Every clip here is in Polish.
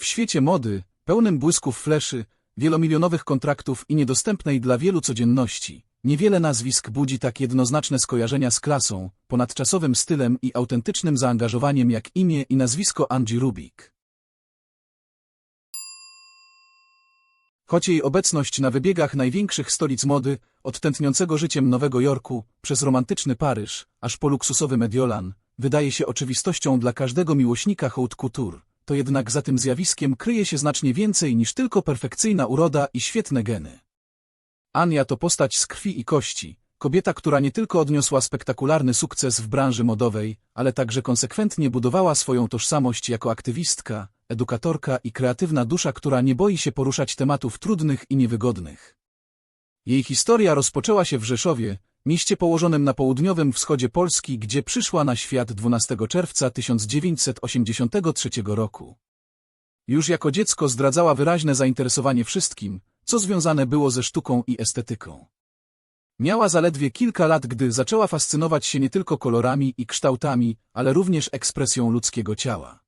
W świecie mody, pełnym błysków fleszy, wielomilionowych kontraktów i niedostępnej dla wielu codzienności, niewiele nazwisk budzi tak jednoznaczne skojarzenia z klasą, ponadczasowym stylem i autentycznym zaangażowaniem jak imię i nazwisko Angie Rubik. Choć jej obecność na wybiegach największych stolic mody, od tętniącego życiem Nowego Jorku, przez romantyczny Paryż, aż po luksusowy Mediolan, wydaje się oczywistością dla każdego miłośnika haute couture, to jednak za tym zjawiskiem kryje się znacznie więcej niż tylko perfekcyjna uroda i świetne geny. Ania to postać z krwi i kości, kobieta, która nie tylko odniosła spektakularny sukces w branży modowej, ale także konsekwentnie budowała swoją tożsamość jako aktywistka, edukatorka i kreatywna dusza, która nie boi się poruszać tematów trudnych i niewygodnych. Jej historia rozpoczęła się w Rzeszowie, mieście położonym na południowym wschodzie Polski, gdzie przyszła na świat 12 czerwca 1983 roku. Już jako dziecko zdradzała wyraźne zainteresowanie wszystkim, co związane było ze sztuką i estetyką. Miała zaledwie kilka lat, gdy zaczęła fascynować się nie tylko kolorami i kształtami, ale również ekspresją ludzkiego ciała.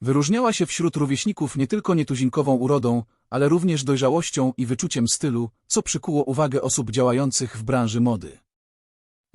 Wyróżniała się wśród rówieśników nie tylko nietuzinkową urodą, ale również dojrzałością i wyczuciem stylu, co przykuło uwagę osób działających w branży mody.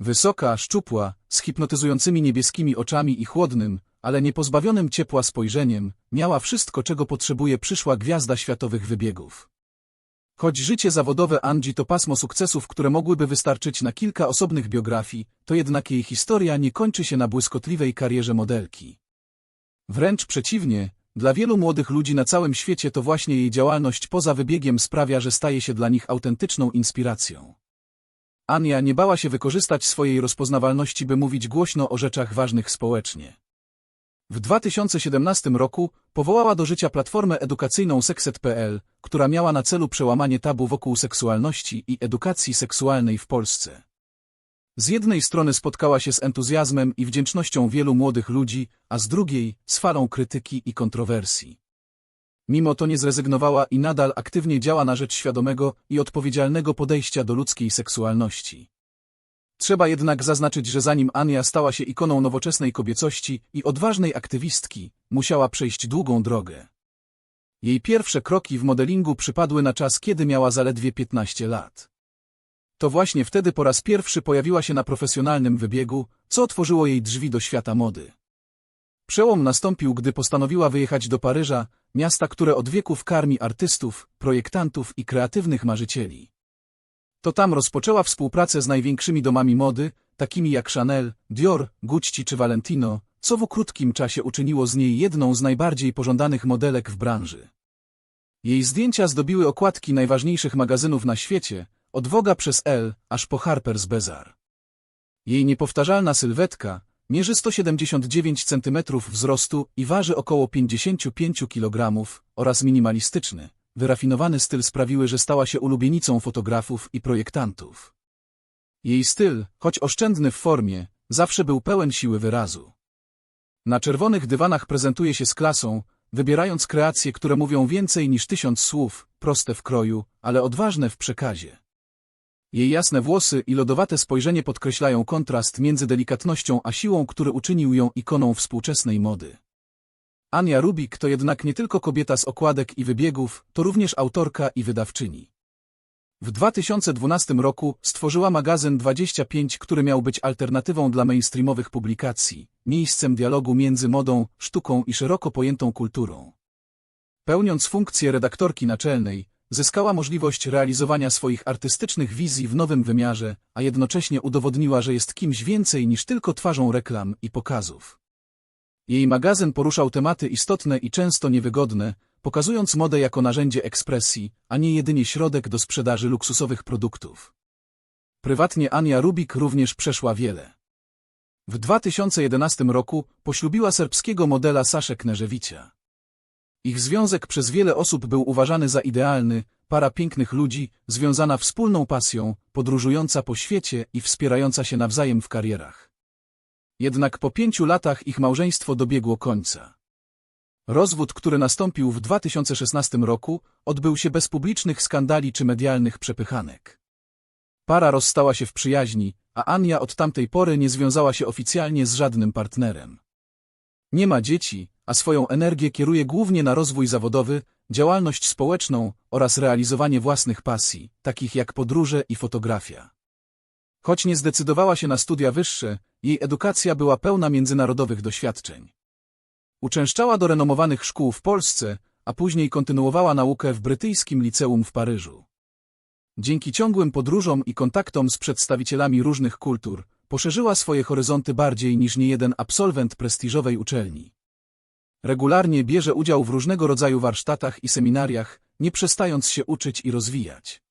Wysoka, szczupła, z hipnotyzującymi niebieskimi oczami i chłodnym, ale niepozbawionym ciepła spojrzeniem, miała wszystko, czego potrzebuje przyszła gwiazda światowych wybiegów. Choć życie zawodowe Angie to pasmo sukcesów, które mogłyby wystarczyć na kilka osobnych biografii, to jednak jej historia nie kończy się na błyskotliwej karierze modelki. Wręcz przeciwnie, dla wielu młodych ludzi na całym świecie to właśnie jej działalność poza wybiegiem sprawia, że staje się dla nich autentyczną inspiracją. Ania nie bała się wykorzystać swojej rozpoznawalności, by mówić głośno o rzeczach ważnych społecznie. W 2017 roku powołała do życia platformę edukacyjną Sexet.pl, która miała na celu przełamanie tabu wokół seksualności i edukacji seksualnej w Polsce. Z jednej strony spotkała się z entuzjazmem i wdzięcznością wielu młodych ludzi, a z drugiej z falą krytyki i kontrowersji. Mimo to nie zrezygnowała i nadal aktywnie działa na rzecz świadomego i odpowiedzialnego podejścia do ludzkiej seksualności. Trzeba jednak zaznaczyć, że zanim Ania stała się ikoną nowoczesnej kobiecości i odważnej aktywistki, musiała przejść długą drogę. Jej pierwsze kroki w modelingu przypadły na czas, kiedy miała zaledwie 15 lat. To właśnie wtedy po raz pierwszy pojawiła się na profesjonalnym wybiegu, co otworzyło jej drzwi do świata mody. Przełom nastąpił, gdy postanowiła wyjechać do Paryża, miasta, które od wieków karmi artystów, projektantów i kreatywnych marzycieli. To tam rozpoczęła współpracę z największymi domami mody, takimi jak Chanel, Dior, Gucci czy Valentino, co w krótkim czasie uczyniło z niej jedną z najbardziej pożądanych modelek w branży. Jej zdjęcia zdobiły okładki najważniejszych magazynów na świecie, od Woga przez L, aż po Harper's Bazaar. Jej niepowtarzalna sylwetka mierzy 179 cm wzrostu i waży około 55 kg oraz minimalistyczny, wyrafinowany styl sprawiły, że stała się ulubienicą fotografów i projektantów. Jej styl, choć oszczędny w formie, zawsze był pełen siły wyrazu. Na czerwonych dywanach prezentuje się z klasą, wybierając kreacje, które mówią więcej niż tysiąc słów, proste w kroju, ale odważne w przekazie. Jej jasne włosy i lodowate spojrzenie podkreślają kontrast między delikatnością a siłą, który uczynił ją ikoną współczesnej mody. Ania Rubik to jednak nie tylko kobieta z okładek i wybiegów, to również autorka i wydawczyni. W 2012 roku stworzyła magazyn 25, który miał być alternatywą dla mainstreamowych publikacji, miejscem dialogu między modą, sztuką i szeroko pojętą kulturą. Pełniąc funkcję redaktorki naczelnej, zyskała możliwość realizowania swoich artystycznych wizji w nowym wymiarze, a jednocześnie udowodniła, że jest kimś więcej niż tylko twarzą reklam i pokazów. Jej magazyn poruszał tematy istotne i często niewygodne, pokazując modę jako narzędzie ekspresji, a nie jedynie środek do sprzedaży luksusowych produktów. Prywatnie Ania Rubik również przeszła wiele. W 2011 roku poślubiła serbskiego modela Saszę Kneżewicza. Ich związek przez wiele osób był uważany za idealny, para pięknych ludzi, związana wspólną pasją, podróżująca po świecie i wspierająca się nawzajem w karierach. Jednak po pięciu latach ich małżeństwo dobiegło końca. Rozwód, który nastąpił w 2016 roku, odbył się bez publicznych skandali czy medialnych przepychanek. Para rozstała się w przyjaźni, a Ania od tamtej pory nie związała się oficjalnie z żadnym partnerem. Nie ma dzieci, a swoją energię kieruje głównie na rozwój zawodowy, działalność społeczną oraz realizowanie własnych pasji, takich jak podróże i fotografia. Choć nie zdecydowała się na studia wyższe, jej edukacja była pełna międzynarodowych doświadczeń. Uczęszczała do renomowanych szkół w Polsce, a później kontynuowała naukę w brytyjskim liceum w Paryżu. Dzięki ciągłym podróżom i kontaktom z przedstawicielami różnych kultur, poszerzyła swoje horyzonty bardziej niż niejeden absolwent prestiżowej uczelni. Regularnie bierze udział w różnego rodzaju warsztatach i seminariach, nie przestając się uczyć i rozwijać.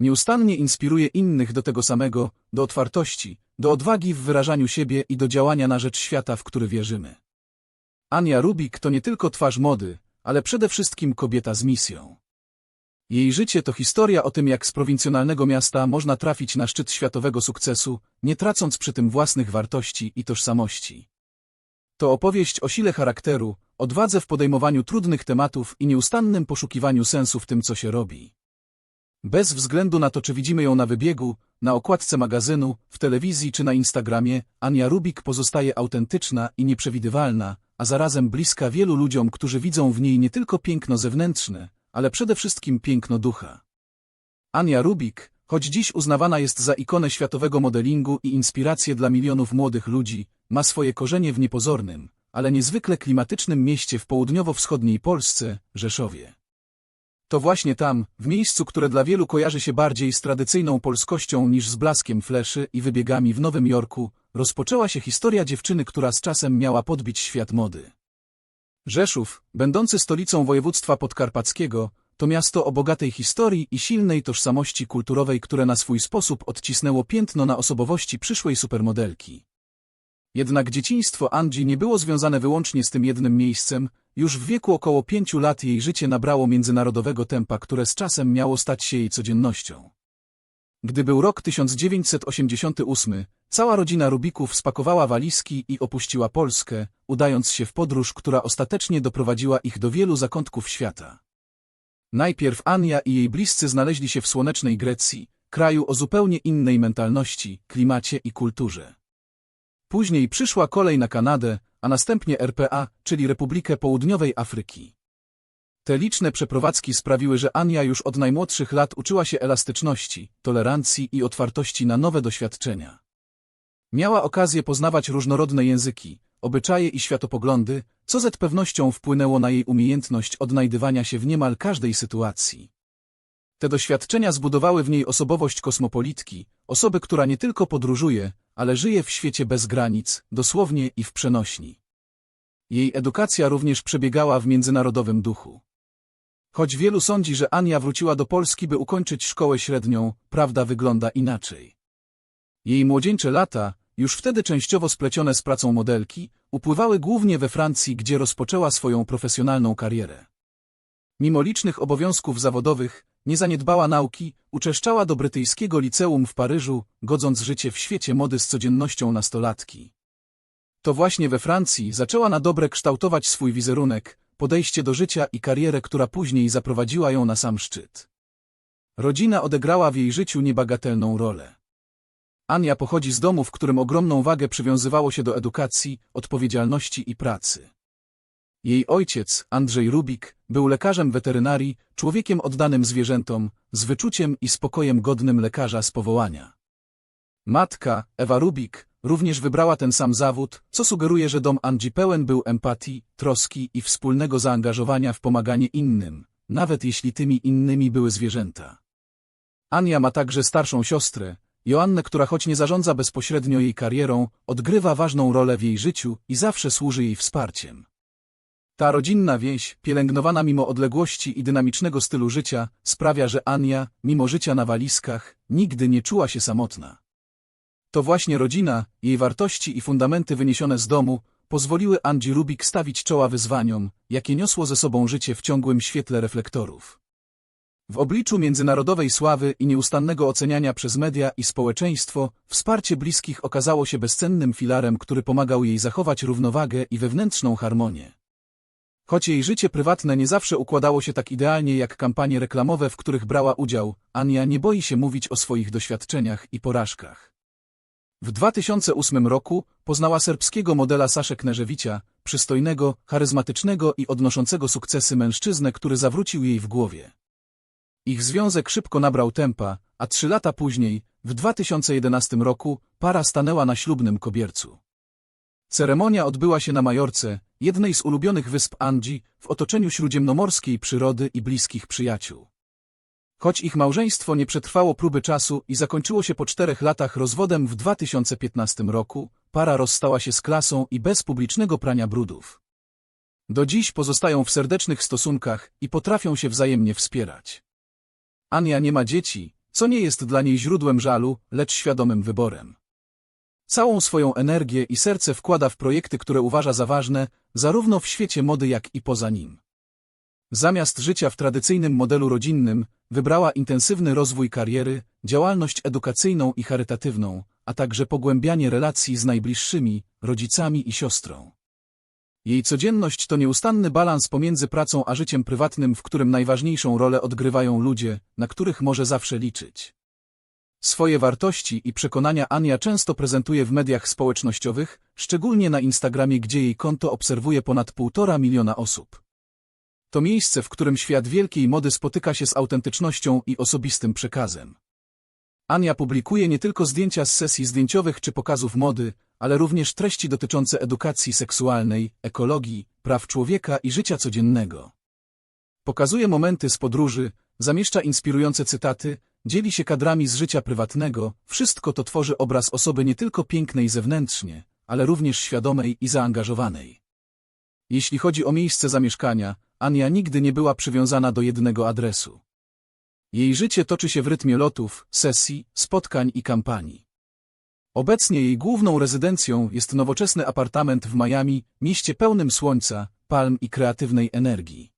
Nieustannie inspiruje innych do tego samego, do otwartości, do odwagi w wyrażaniu siebie i do działania na rzecz świata, w który wierzymy. Ania Rubik to nie tylko twarz mody, ale przede wszystkim kobieta z misją. Jej życie to historia o tym, jak z prowincjonalnego miasta można trafić na szczyt światowego sukcesu, nie tracąc przy tym własnych wartości i tożsamości. To opowieść o sile charakteru, odwadze w podejmowaniu trudnych tematów i nieustannym poszukiwaniu sensu w tym, co się robi. Bez względu na to, czy widzimy ją na wybiegu, na okładce magazynu, w telewizji czy na Instagramie, Ania Rubik pozostaje autentyczna i nieprzewidywalna, a zarazem bliska wielu ludziom, którzy widzą w niej nie tylko piękno zewnętrzne, ale przede wszystkim piękno ducha. Ania Rubik, choć dziś uznawana jest za ikonę światowego modelingu i inspirację dla milionów młodych ludzi, ma swoje korzenie w niepozornym, ale niezwykle klimatycznym mieście w południowo-wschodniej Polsce, Rzeszowie. To właśnie tam, w miejscu, które dla wielu kojarzy się bardziej z tradycyjną polskością niż z blaskiem fleszy i wybiegami w Nowym Jorku, rozpoczęła się historia dziewczyny, która z czasem miała podbić świat mody. Rzeszów, będący stolicą województwa podkarpackiego, to miasto o bogatej historii i silnej tożsamości kulturowej, które na swój sposób odcisnęło piętno na osobowości przyszłej supermodelki. Jednak dzieciństwo Andzi nie było związane wyłącznie z tym jednym miejscem, już w wieku około pięciu lat jej życie nabrało międzynarodowego tempa, które z czasem miało stać się jej codziennością. Gdy był rok 1988, cała rodzina Rubików spakowała walizki i opuściła Polskę, udając się w podróż, która ostatecznie doprowadziła ich do wielu zakątków świata. Najpierw Ania i jej bliscy znaleźli się w słonecznej Grecji, kraju o zupełnie innej mentalności, klimacie i kulturze. Później przyszła kolej na Kanadę, a następnie RPA, czyli Republikę Południowej Afryki. Te liczne przeprowadzki sprawiły, że Ania już od najmłodszych lat uczyła się elastyczności, tolerancji i otwartości na nowe doświadczenia. Miała okazję poznawać różnorodne języki, obyczaje i światopoglądy, co z pewnością wpłynęło na jej umiejętność odnajdywania się w niemal każdej sytuacji. Te doświadczenia zbudowały w niej osobowość kosmopolitki, osoby, która nie tylko podróżuje, ale żyje w świecie bez granic, dosłownie i w przenośni. Jej edukacja również przebiegała w międzynarodowym duchu. Choć wielu sądzi, że Ania wróciła do Polski, by ukończyć szkołę średnią, prawda wygląda inaczej. Jej młodzieńcze lata, już wtedy częściowo splecione z pracą modelki, upływały głównie we Francji, gdzie rozpoczęła swoją profesjonalną karierę. Mimo licznych obowiązków zawodowych, nie zaniedbała nauki, uczęszczała do brytyjskiego liceum w Paryżu, godząc życie w świecie mody z codziennością nastolatki. To właśnie we Francji zaczęła na dobre kształtować swój wizerunek, podejście do życia i karierę, która później zaprowadziła ją na sam szczyt. Rodzina odegrała w jej życiu niebagatelną rolę. Ania pochodzi z domu, w którym ogromną wagę przywiązywało się do edukacji, odpowiedzialności i pracy. Jej ojciec, Andrzej Rubik, był lekarzem weterynarii, człowiekiem oddanym zwierzętom, z wyczuciem i spokojem godnym lekarza z powołania. Matka, Ewa Rubik, również wybrała ten sam zawód, co sugeruje, że dom Andzi pełen był empatii, troski i wspólnego zaangażowania w pomaganie innym, nawet jeśli tymi innymi były zwierzęta. Ania ma także starszą siostrę, Joannę, która choć nie zarządza bezpośrednio jej karierą, odgrywa ważną rolę w jej życiu i zawsze służy jej wsparciem. Ta rodzinna więź, pielęgnowana mimo odległości i dynamicznego stylu życia, sprawia, że Ania, mimo życia na walizkach, nigdy nie czuła się samotna. To właśnie rodzina, jej wartości i fundamenty wyniesione z domu, pozwoliły Andzi Rubik stawić czoła wyzwaniom, jakie niosło ze sobą życie w ciągłym świetle reflektorów. W obliczu międzynarodowej sławy i nieustannego oceniania przez media i społeczeństwo, wsparcie bliskich okazało się bezcennym filarem, który pomagał jej zachować równowagę i wewnętrzną harmonię. Choć jej życie prywatne nie zawsze układało się tak idealnie jak kampanie reklamowe, w których brała udział, Ania nie boi się mówić o swoich doświadczeniach i porażkach. W 2008 roku poznała serbskiego modela Saszę Kneżewicza, przystojnego, charyzmatycznego i odnoszącego sukcesy mężczyznę, który zawrócił jej w głowie. Ich związek szybko nabrał tempa, a trzy lata później, w 2011 roku, para stanęła na ślubnym kobiercu. Ceremonia odbyła się na Majorce, jednej z ulubionych wysp Andzi, w otoczeniu śródziemnomorskiej przyrody i bliskich przyjaciół. Choć ich małżeństwo nie przetrwało próby czasu i zakończyło się po czterech latach rozwodem w 2015 roku, para rozstała się z klasą i bez publicznego prania brudów. Do dziś pozostają w serdecznych stosunkach i potrafią się wzajemnie wspierać. Ania nie ma dzieci, co nie jest dla niej źródłem żalu, lecz świadomym wyborem. Całą swoją energię i serce wkłada w projekty, które uważa za ważne, zarówno w świecie mody, jak i poza nim. Zamiast życia w tradycyjnym modelu rodzinnym, wybrała intensywny rozwój kariery, działalność edukacyjną i charytatywną, a także pogłębianie relacji z najbliższymi, rodzicami i siostrą. Jej codzienność to nieustanny balans pomiędzy pracą a życiem prywatnym, w którym najważniejszą rolę odgrywają ludzie, na których może zawsze liczyć. Swoje wartości i przekonania Ania często prezentuje w mediach społecznościowych, szczególnie na Instagramie, gdzie jej konto obserwuje ponad półtora miliona osób. To miejsce, w którym świat wielkiej mody spotyka się z autentycznością i osobistym przekazem. Ania publikuje nie tylko zdjęcia z sesji zdjęciowych czy pokazów mody, ale również treści dotyczące edukacji seksualnej, ekologii, praw człowieka i życia codziennego. Pokazuje momenty z podróży, zamieszcza inspirujące cytaty, dzieli się kadrami z życia prywatnego, wszystko to tworzy obraz osoby nie tylko pięknej zewnętrznie, ale również świadomej i zaangażowanej. Jeśli chodzi o miejsce zamieszkania, Ania nigdy nie była przywiązana do jednego adresu. Jej życie toczy się w rytmie lotów, sesji, spotkań i kampanii. Obecnie jej główną rezydencją jest nowoczesny apartament w Miami, mieście pełnym słońca, palm i kreatywnej energii.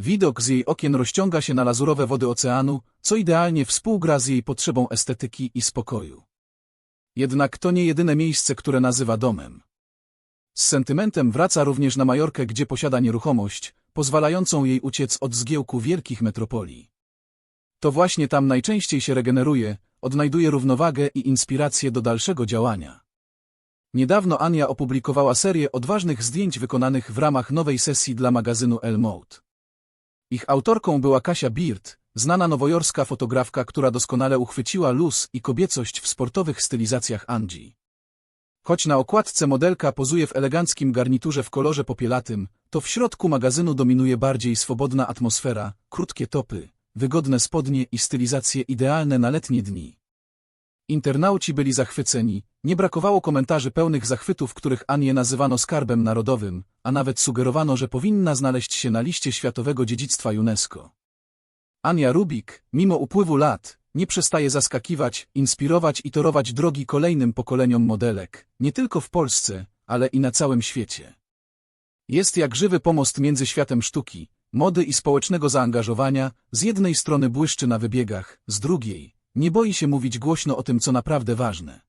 Widok z jej okien rozciąga się na lazurowe wody oceanu, co idealnie współgra z jej potrzebą estetyki i spokoju. Jednak to nie jedyne miejsce, które nazywa domem. Z sentymentem wraca również na Majorkę, gdzie posiada nieruchomość, pozwalającą jej uciec od zgiełku wielkich metropolii. To właśnie tam najczęściej się regeneruje, odnajduje równowagę i inspirację do dalszego działania. Niedawno Ania opublikowała serię odważnych zdjęć wykonanych w ramach nowej sesji dla magazynu Elle Mode. Ich autorką była Kasia Beard, znana nowojorska fotografka, która doskonale uchwyciła luz i kobiecość w sportowych stylizacjach Angie. Choć na okładce modelka pozuje w eleganckim garniturze w kolorze popielatym, to w środku magazynu dominuje bardziej swobodna atmosfera, krótkie topy, wygodne spodnie i stylizacje idealne na letnie dni. Internauci byli zachwyceni, nie brakowało komentarzy pełnych zachwytów, których Anię nazywano skarbem narodowym, a nawet sugerowano, że powinna znaleźć się na liście Światowego Dziedzictwa UNESCO. Ania Rubik, mimo upływu lat, nie przestaje zaskakiwać, inspirować i torować drogi kolejnym pokoleniom modelek, nie tylko w Polsce, ale i na całym świecie. Jest jak żywy pomost między światem sztuki, mody i społecznego zaangażowania, z jednej strony błyszczy na wybiegach, z drugiej nie boi się mówić głośno o tym, co naprawdę ważne.